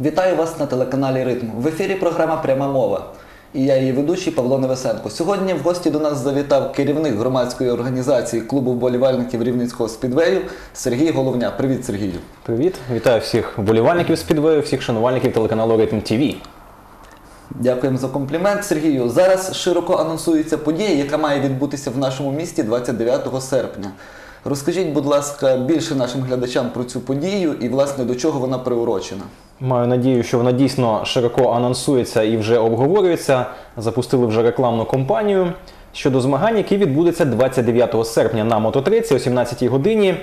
Вітаю вас на телеканалі Ритм. В ефірі програма Пряма мова. І я її ведучий Павло Невесенко. Сьогодні в гості до нас завітав керівник громадської організації клубу вболівальників Рівненського спідвею Сергій Головня. Привіт, Сергію. Привіт, вітаю всіх вболівальників спідвею, всіх шанувальників телеканалу Ритм ТВ. Дякуємо за комплімент, Сергію. Зараз широко анонсується подія, яка має відбутися в нашому місті 29 серпня. Розкажіть, будь ласка, більше нашим глядачам про цю подію і, власне, до чого вона приурочена. Маю надію, що вона дійсно широко анонсується і вже обговорюється. Запустили вже рекламну кампанію щодо змагань, які відбудуться 29 серпня на мототреці о 17 годині.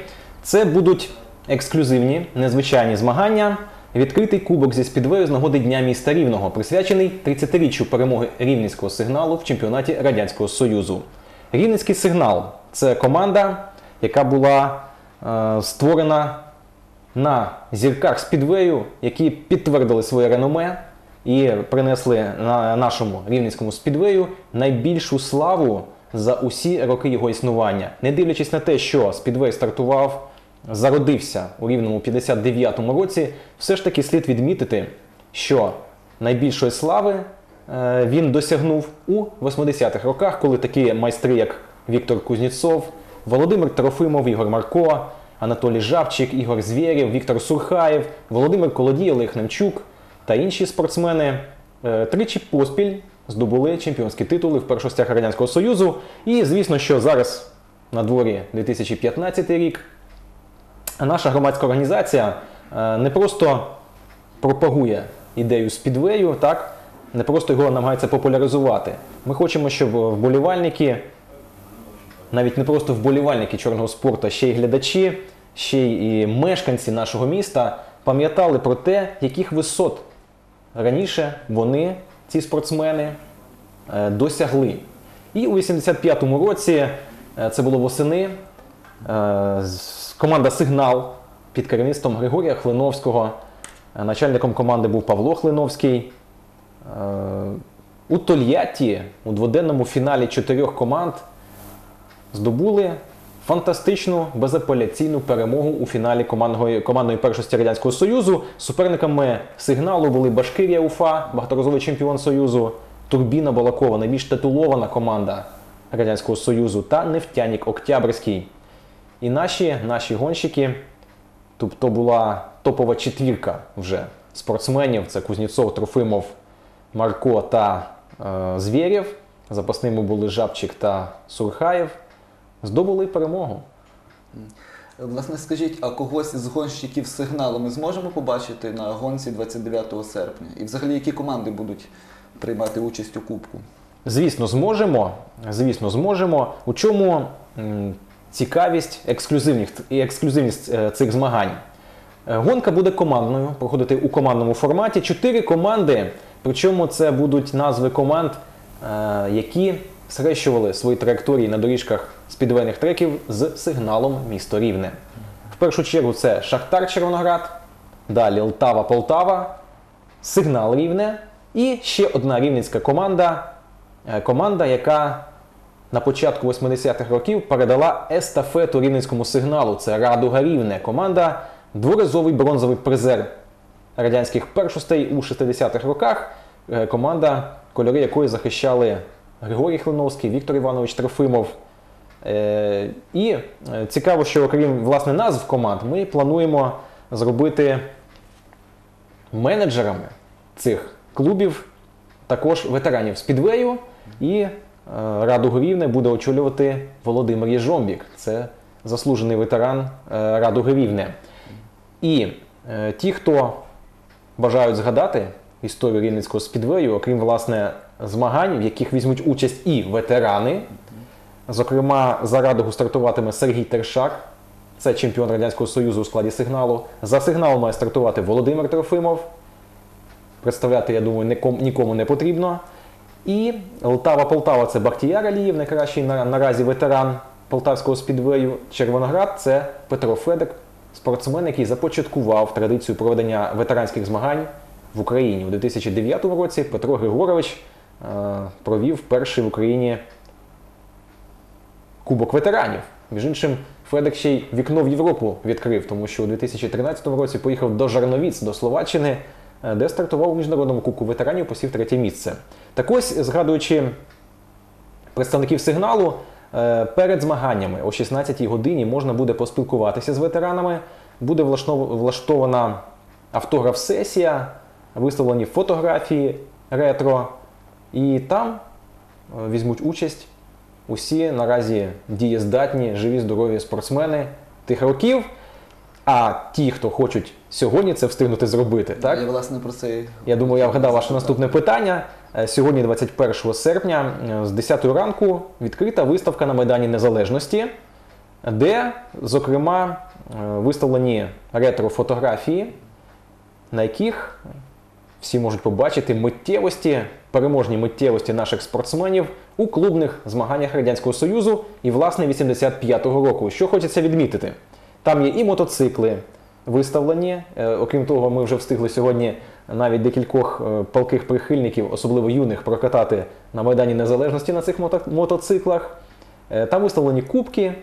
Це будуть ексклюзивні, незвичайні змагання. Відкритий кубок зі спідвею з нагоди Дня міста Рівного, присвячений 30-річчю перемоги рівненського сигналу в чемпіонаті Радянського Союзу. Рівненський сигнал це команда, яка була е, створена на зірках спідвею, які підтвердили своє реноме і принесли на нашому рівненському спідвею найбільшу славу за усі роки його існування. Не дивлячись на те, що спідвей стартував, зародився у рівному 59-му році, все ж таки слід відмітити, що найбільшої слави е, він досягнув у 80-х роках, коли такі майстри, як Віктор Кузнєцов, Володимир Трофимов, Ігор Марко, Анатолій Жавчик, Ігор Звєрєв, Віктор Сурхаєв, Володимир Колодій, Олег Немчук та інші спортсмени е, тричі поспіль здобули чемпіонські титули в першостях Радянського Союзу. І звісно, що зараз на дворі 2015 рік наша громадська організація е, не просто пропагує ідею спідвею, так? не просто його намагається популяризувати. Ми хочемо, щоб вболівальники навіть не просто вболівальники чорного спорту, ще й глядачі, ще й мешканці нашого міста пам'ятали про те, яких висот раніше вони, ці спортсмени, е, досягли. І у 85-му році, е, це було восени, е, команда Сигнал під керівництвом Григорія Хлиновського, начальником команди був Павло Хлиновський. У Тольятті у дводенному фіналі чотирьох команд здобули фантастичну безапеляційну перемогу у фіналі командної, командної першості Радянського Союзу. Суперниками сигналу були Башкирія Уфа, багаторазовий чемпіон Союзу, Турбіна Балакова, найбільш титулована команда Радянського Союзу та Нефтянік Октябрьський. І наші, наші гонщики, тобто була топова четвірка вже спортсменів: це Кузнєцов, Трофимов, Марко та е, Звєрєв. Запасними були Жабчик та Сурхаєв. Здобули перемогу. Власне, скажіть, а когось з гонщиків сигналу ми зможемо побачити на гонці 29 серпня? І взагалі які команди будуть приймати участь у Кубку? Звісно, зможемо. Звісно, зможемо. У чому цікавість ексклюзивність, і ексклюзивність е, цих змагань? Е, Гонка буде командною, проходити у командному форматі. Чотири команди, причому це будуть назви команд, е, які схрещували свої траєкторії на доріжках спідвейних треків з сигналом місто Рівне. В першу чергу це Шахтар Червоноград, далі Лтава Полтава, Сигнал Рівне і ще одна рівненська команда, е, команда, яка на початку 80-х років передала естафету рівненському сигналу. Це Радуга Рівне. Команда дворазовий бронзовий призер радянських першостей у 60-х роках. Е, Команда, кольори якої захищали Григорій Хлиновський, Віктор Іванович Трофимов. Е, І е, цікаво, що окрім власне назв команд, ми плануємо зробити менеджерами цих клубів також ветеранів спідвею. І е, Раду Рівне буде очолювати Володимир Єжомбік. Це заслужений ветеран Раду Рівне. І ті, хто бажають згадати історію рівненського спідвею, окрім власне змагань, в яких візьмуть участь і ветерани. Зокрема, за Радугу стартуватиме Сергій Тершак, це чемпіон Радянського Союзу у складі сигналу. За сигнал має стартувати Володимир Трофимов. Представляти, я думаю, нікому, не потрібно. І Лтава-Полтава це Бахтіяр Алієв, найкращий наразі ветеран полтавського спідвею. Червоноград це Петро Федек, спортсмен, який започаткував традицію проведення ветеранських змагань в Україні. У 2009 році Петро Григорович провів перший в Україні Кубок ветеранів. Між іншим, Федек ще й вікно в Європу відкрив, тому що у 2013 році поїхав до Жарновіц, до Словаччини, е, де стартував у міжнародному кубку ветеранів, посів третє місце. Так ось, згадуючи представників сигналу, е, перед змаганнями о 16-й годині можна буде поспілкуватися з ветеранами. Буде влаштов- влаштована автограф-сесія, виставлені фотографії ретро, і там е, візьмуть участь усі наразі дієздатні, живі, здорові спортсмени тих років. А ті, хто хочуть сьогодні це встигнути зробити, так? Я власне про це. Я думаю, я вгадав ваше наступне питання. Е, Сьогодні, 21 серпня, е, з 10 ранку відкрита виставка на Майдані Незалежності, де, зокрема, виставлені ретро-фотографії, на яких всі можуть побачити миттєвості, переможні миттєвості наших спортсменів у клубних змаганнях Радянського Союзу і, власне, 85-го року. Що хочеться відмітити? Там є і мотоцикли виставлені. Е, Окрім того, ми вже встигли сьогодні навіть декількох е, палких прихильників, особливо юних, прокатати на Майдані Незалежності на цих мотоциклах. Е, Там виставлені кубки,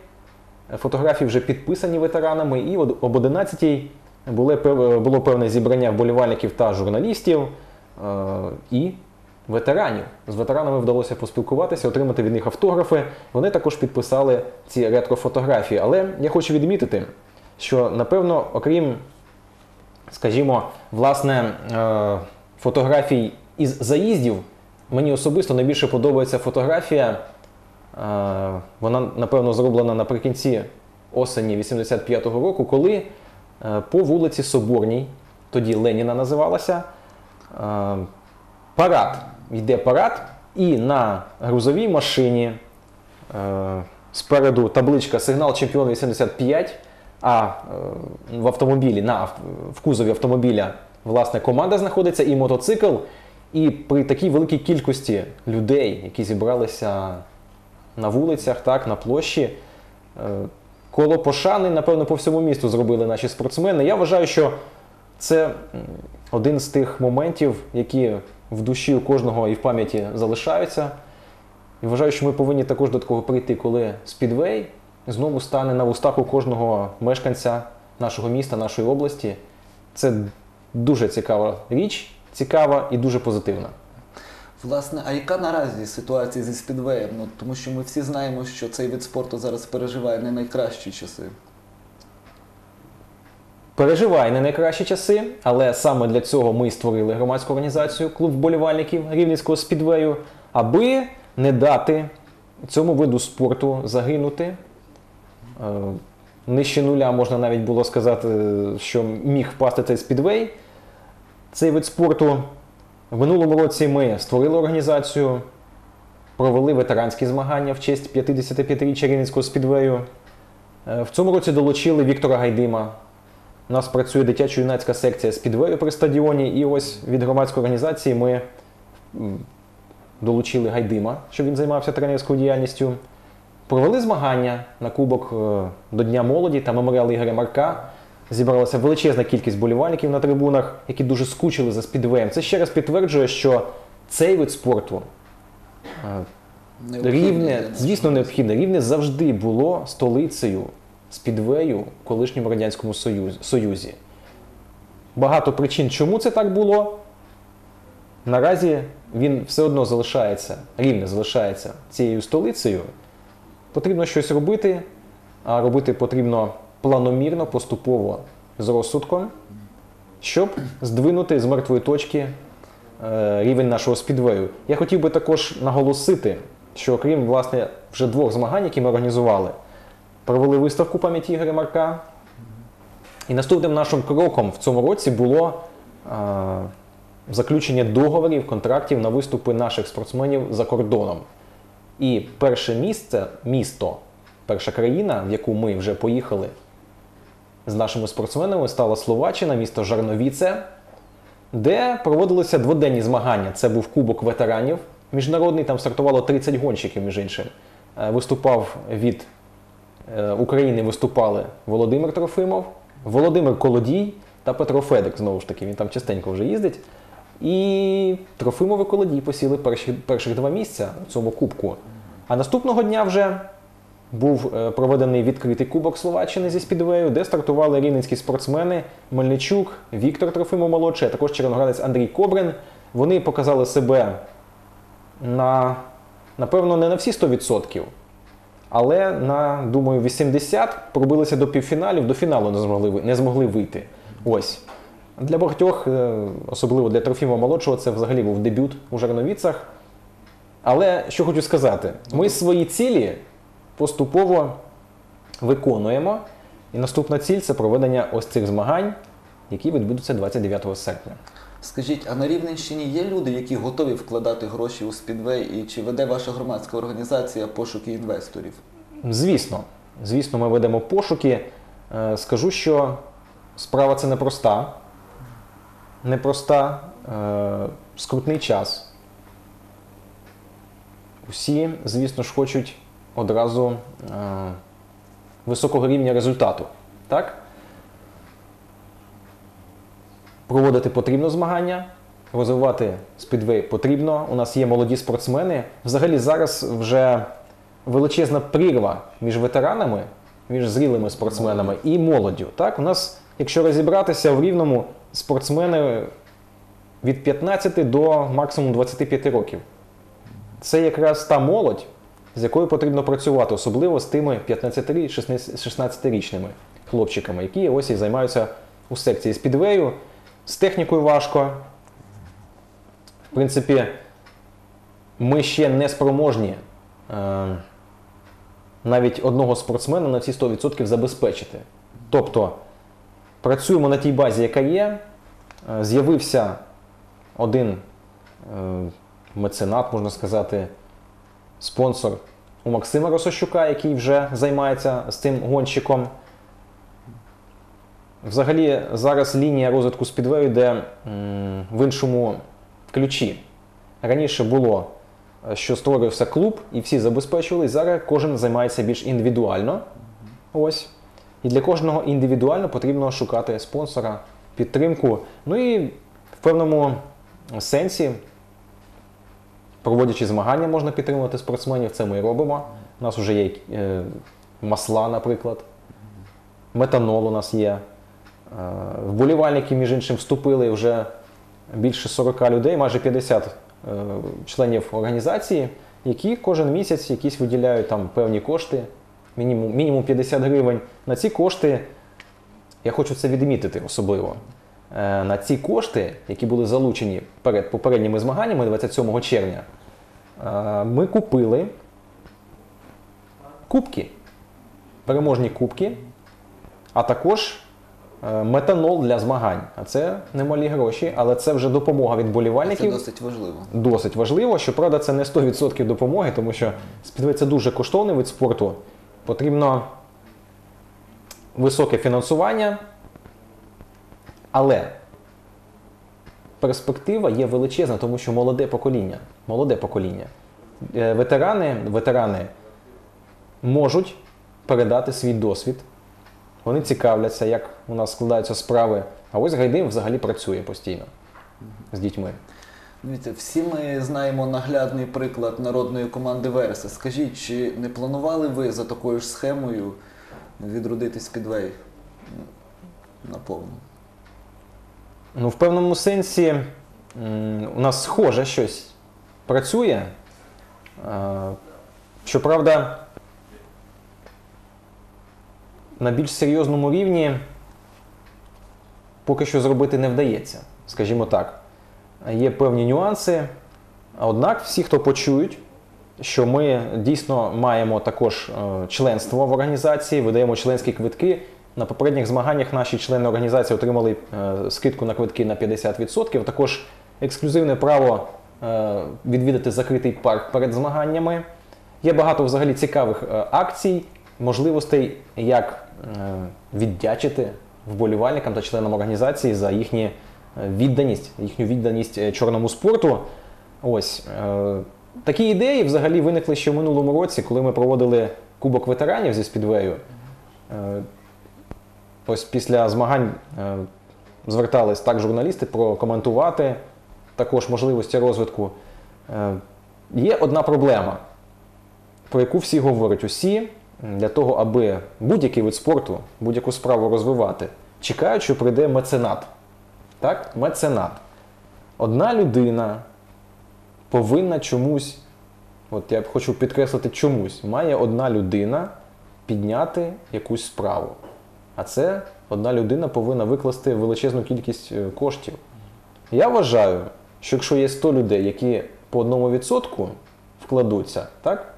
фотографії вже підписані ветеранами, і об 11-й були було певне зібрання вболівальників та журналістів е, і ветеранів. З ветеранами вдалося поспілкуватися, отримати від них автографи. Вони також підписали ці ретро-фотографії. Але я хочу відмітити, що напевно, окрім, скажімо, власне, е, фотографій із заїздів, мені особисто найбільше подобається фотографія. е, Вона, напевно, зроблена наприкінці осені 85-го року, коли е, по вулиці Соборній, тоді Леніна називалася, е, парад. Йде парад, і на грузовій машині е, спереду табличка Сигнал Чемпіон 85, а е, в автомобілі, на, в кузові автомобіля власне команда знаходиться і мотоцикл. І при такій великій кількості людей, які зібралися на вулицях, так, на площі, е, коло пошани, напевно, по всьому місту зробили наші спортсмени. Я вважаю, що це один з тих моментів, які в душі у кожного і в пам'яті залишаються. І вважаю, що ми повинні також до такого прийти, коли спідвей знову стане на вустах у кожного мешканця нашого міста, нашої області. Це дуже цікава річ, цікава і дуже позитивна. Власне, а яка наразі ситуація зі спідвеєм? Ну, тому що ми всі знаємо, що цей вид спорту зараз переживає не найкращі часи. Переживає не найкращі часи, але саме для цього ми і створили громадську організацію клуб вболівальників Рівненського спідвею, аби не дати цьому виду спорту загинути. Е, Нижче нуля можна навіть було сказати, що міг впасти цей спідвей. Цей вид спорту в минулому році ми створили організацію, провели ветеранські змагання в честь 55-річчя Рівненського спідвею. Е, В цьому році долучили Віктора Гайдима, у нас працює дитячо-юнацька секція спідвею при стадіоні, і ось від громадської організації ми долучили Гайдима, щоб він займався тренерською діяльністю. Провели змагання на кубок е, до Дня молоді та меморіал Ігоря Марка. Зібралася величезна кількість болівальників на трибунах, які дуже скучили за спідвеєм. Це ще раз підтверджує, що цей вид спорту е, Рівне, звісно, необхідне. Рівне завжди було столицею спідвею в колишньому Радянському Союзі. Багато причин, чому це так було. Наразі він все одно залишається, рівне залишається цією столицею. Потрібно щось робити, а робити потрібно планомірно, поступово, з розсудком, щоб здвинути з мертвої точки е, рівень нашого спідвею. Я хотів би також наголосити, що окрім власне вже двох змагань, які ми організували, провели виставку пам'яті Ігоря Марка. І наступним нашим кроком в цьому році було е, заключення договорів, контрактів на виступи наших спортсменів за кордоном. І перше місце, місто, перша країна, в яку ми вже поїхали з нашими спортсменами, стала Словаччина, місто Жарновіце, де проводилися дводенні змагання. Це був Кубок ветеранів міжнародний, там стартувало 30 гонщиків, між іншим. Е, Виступав від е, України виступали Володимир Трофимов, Володимир Колодій та Петро Федик. Знову ж таки, він там частенько вже їздить. І Трофимов і Колодій посіли перші, перших два місця у цьому кубку. А наступного дня вже був е, проведений відкритий кубок Словаччини зі спідвею, де стартували рівненські спортсмени Мельничук, Віктор Трофимов молодший, а також червоноградець Андрій Кобрин. Вони показали себе на, напевно, не на всі 100%, але на, думаю, 80 пробилися до півфіналів, до фіналу не змогли, не змогли вийти. Ось. Для багатьох, е, особливо для Трофіма молодшого, це взагалі був дебют у Жарновіцах. Але що хочу сказати, ми свої цілі поступово виконуємо. І наступна ціль це проведення ось цих змагань, які відбудуться 29 серпня. Скажіть, а на Рівненщині є люди, які готові вкладати гроші у спідвей, і чи веде ваша громадська організація пошуки інвесторів? Звісно, звісно, ми ведемо пошуки. Е, Скажу, що справа це непроста. Непроста, е, скрутний час. Усі, звісно ж, хочуть одразу е, високого рівня результату. Так? Проводити потрібно змагання, розвивати спідвей потрібно. У нас є молоді спортсмени. Взагалі зараз вже величезна прірва між ветеранами, між зрілими спортсменами і молоддю. Так, у нас, якщо розібратися в рівному спортсмени від 15 до максимум 25 років. Це якраз та молодь, з якою потрібно працювати, особливо з тими 15-16-річними хлопчиками, які ось і займаються у секції спідвею. З технікою важко. В принципі, ми ще не спроможні е, навіть одного спортсмена на всі 100% забезпечити. Тобто працюємо на тій базі, яка є. Е, З'явився один е, меценат, можна сказати, спонсор у Максима Росощука, який вже займається з цим гонщиком. Взагалі, зараз лінія розвитку спідвею йде в іншому ключі. Раніше було, е, що створився клуб, і всі забезпечували. Зараз кожен займається більш індивідуально. Ось. І для кожного індивідуально потрібно шукати спонсора, підтримку. Ну і в певному сенсі, проводячи змагання, можна підтримувати спортсменів. Це ми робимо. У нас вже є е, масла, наприклад. Метанол у нас є. Е, Вболівальники, між іншим, вступили вже більше 40 людей, майже 50 е, членів організації, які кожен місяць якісь виділяють там певні кошти, мінімум 50 гривень. На ці кошти, я хочу це відмітити особливо. Е, На ці кошти, які були залучені перед попередніми змаганнями 27 червня, е, ми купили кубки, переможні кубки, а також е, метанол для змагань. А це немалі гроші, але це вже допомога від Це досить важливо. Досить важливо. Щоправда, це не 100% допомоги, тому що це дуже коштовний вид спорту. Потрібно високе фінансування, але перспектива є величезна, тому що молоде покоління. Молоде покоління. Е, Ветерани, ветерани можуть передати свій досвід. Вони цікавляться, як у нас складаються справи. А ось Гайдим взагалі працює постійно з дітьми. Дивіться, всі ми знаємо наглядний приклад народної команди Вереса. Скажіть, чи не планували ви за такою ж схемою відродити спідвей наповну? Ну, в певному сенсі у нас схоже щось працює. Е, Щоправда, на більш серйозному рівні поки що зробити не вдається, скажімо так. Є певні нюанси. Однак всі, хто почують, що ми дійсно маємо також е, членство в організації, видаємо членські квитки. На попередніх змаганнях наші члени організації отримали е, скидку на квитки на 50%. Також ексклюзивне право е, відвідати закритий парк перед змаганнями. Є багато взагалі цікавих е, акцій, можливостей, як віддячити вболівальникам та членам організації за їхні е, відданість, їхню відданість чорному спорту. Ось такі ідеї взагалі виникли ще в минулому році, коли ми проводили Кубок ветеранів зі спідвею. Ось після змагань е, звертались так журналісти прокоментувати також можливості розвитку. Е, Є одна проблема, про яку всі говорять. Усі для того, аби будь-який вид спорту, будь-яку справу розвивати, чекають, що прийде меценат. Так? Меценат. Одна людина повинна чомусь, от я хочу підкреслити чомусь, має одна людина підняти якусь справу. А це одна людина повинна викласти величезну кількість е, коштів. Я вважаю, що якщо є 100 людей, які по одному відсотку вкладуться, так?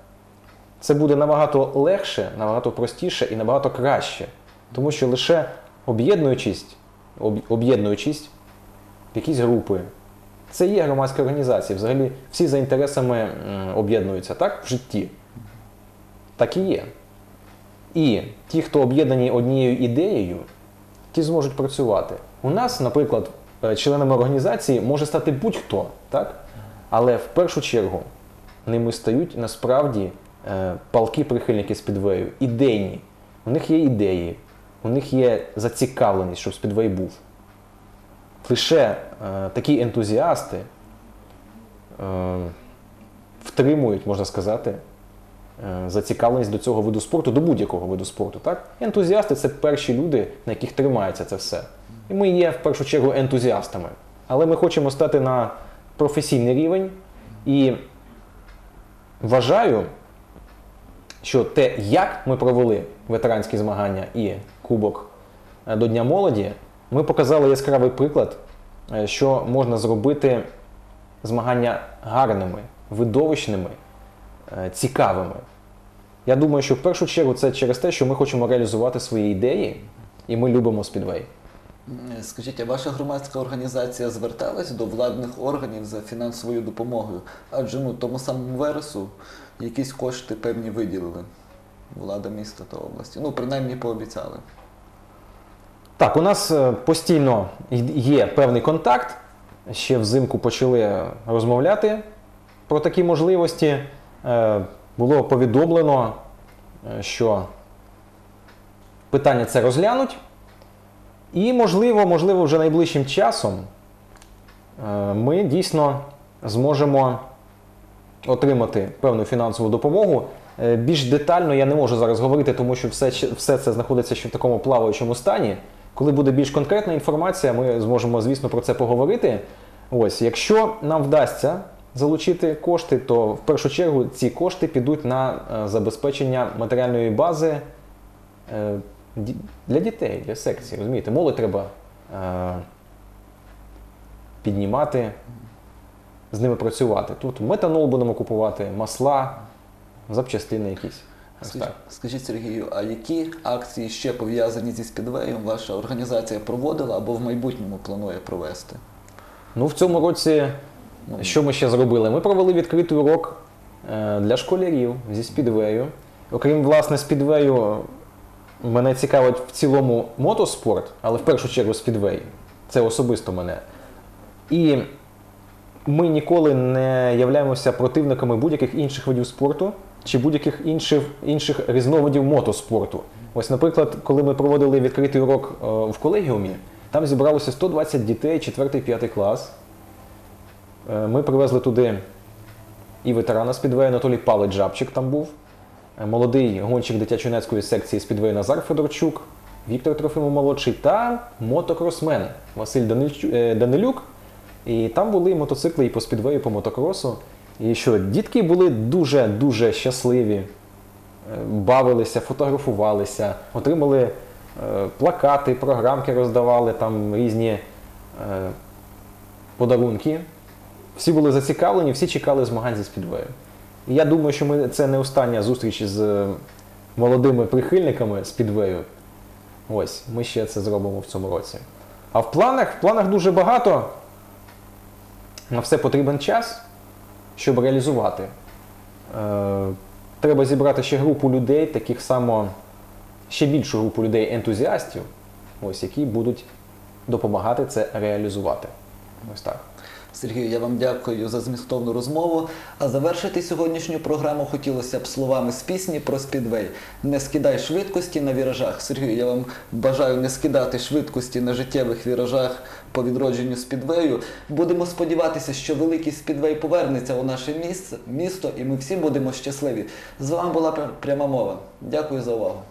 Це буде набагато легше, набагато простіше і набагато краще. Тому що лише об'єднуючись, об'єднуючись якісь групи, це є громадська організація. Взагалі всі за інтересами об'єднуються так в житті. Так і є. І ті, хто об'єднані однією ідеєю, ті зможуть працювати. У нас, наприклад, е, членами організації може стати будь-хто, так? але в першу чергу ними стають насправді е, палки прихильники спідвею, ідейні. У них є ідеї, у них є зацікавленість, щоб спідвей був. Лише е, такі ентузіасти е, втримують, можна сказати, зацікавленість до цього виду спорту, до будь-якого виду спорту. Так? Ентузіасти це перші люди, на яких тримається це все. І ми є в першу чергу ентузіастами. Але ми хочемо стати на професійний рівень і вважаю, що те, як ми провели ветеранські змагання і Кубок е, до Дня молоді, ми показали яскравий приклад, е, що можна зробити змагання гарними, видовищними, е, цікавими. Я думаю, що в першу чергу це через те, що ми хочемо реалізувати свої ідеї, і ми любимо спідвей. Скажіть, а ваша громадська організація зверталась до владних органів за фінансовою допомогою? Адже ну тому самому вересу якісь кошти певні виділили. Влада міста та області. Ну, принаймні пообіцяли. Так, у нас е, постійно є певний контакт. Ще взимку почали розмовляти про такі можливості. Е, Було повідомлено, е, що питання це розглянуть. І, можливо, можливо, вже найближчим часом е, ми дійсно зможемо отримати певну фінансову допомогу. Більш детально я не можу зараз говорити, тому що все, все це знаходиться ще в такому плаваючому стані. Коли буде більш конкретна інформація, ми зможемо, звісно, про це поговорити. Ось, якщо нам вдасться залучити кошти, то в першу чергу ці кошти підуть на е, забезпечення матеріальної бази е, для дітей, для секції. Розумієте, молодь треба е, піднімати, з ними працювати. Тут метанол будемо купувати, масла, запчастини якісь. Скажіть, скажіть Сергію, а які акції ще пов'язані зі спідвеєм ваша організація проводила або в майбутньому планує провести? Ну, в цьому році що ми ще зробили? Ми провели відкритий урок е, для школярів зі спідвею. Окрім власне спідвею, мене цікавить в цілому мотоспорт, але в першу чергу спідвей. Це особисто мене. І ми ніколи не являємося противниками будь-яких інших видів спорту чи будь-яких інших, інших різновидів мотоспорту. Ось, наприклад, коли ми проводили відкритий урок е, в колегіумі, там зібралося 120 дітей, 4-5 клас. Е, Ми привезли туди і ветерана спідвею Анатолій Палич Жабчик там був, е, молодий гонщик дитячо-юнацької секції спідвею Назар Федорчук, Віктор Трофимов молодший та мотокросмен Василь е, Данилюк. І там були мотоцикли і по спідвею, і по мотокросу. І що, дітки були дуже-дуже щасливі, бавилися, фотографувалися, отримали плакати, програмки роздавали, там різні подарунки. Всі були зацікавлені, всі чекали змагань зі спідвею. І я думаю, що ми, це не остання зустріч з е, молодими прихильниками спідвею. Ось, ми ще це зробимо в цьому році. А в планах, в планах дуже багато. На все потрібен час, щоб реалізувати. Е, треба зібрати ще групу людей, таких само, ще більшу групу людей ентузіастів, ось, які будуть допомагати це реалізувати. Ось так. Сергію, я вам дякую за змістовну розмову. А завершити сьогоднішню програму хотілося б словами з пісні про спідвей. Не скидай швидкості на віражах. Сергію, я вам бажаю не скидати швидкості на життєвих віражах по відродженню спідвею. Будемо сподіватися, що великий спідвей повернеться у наше місце, місто, і ми всі будемо щасливі. З вами була пряма мова. Дякую за увагу.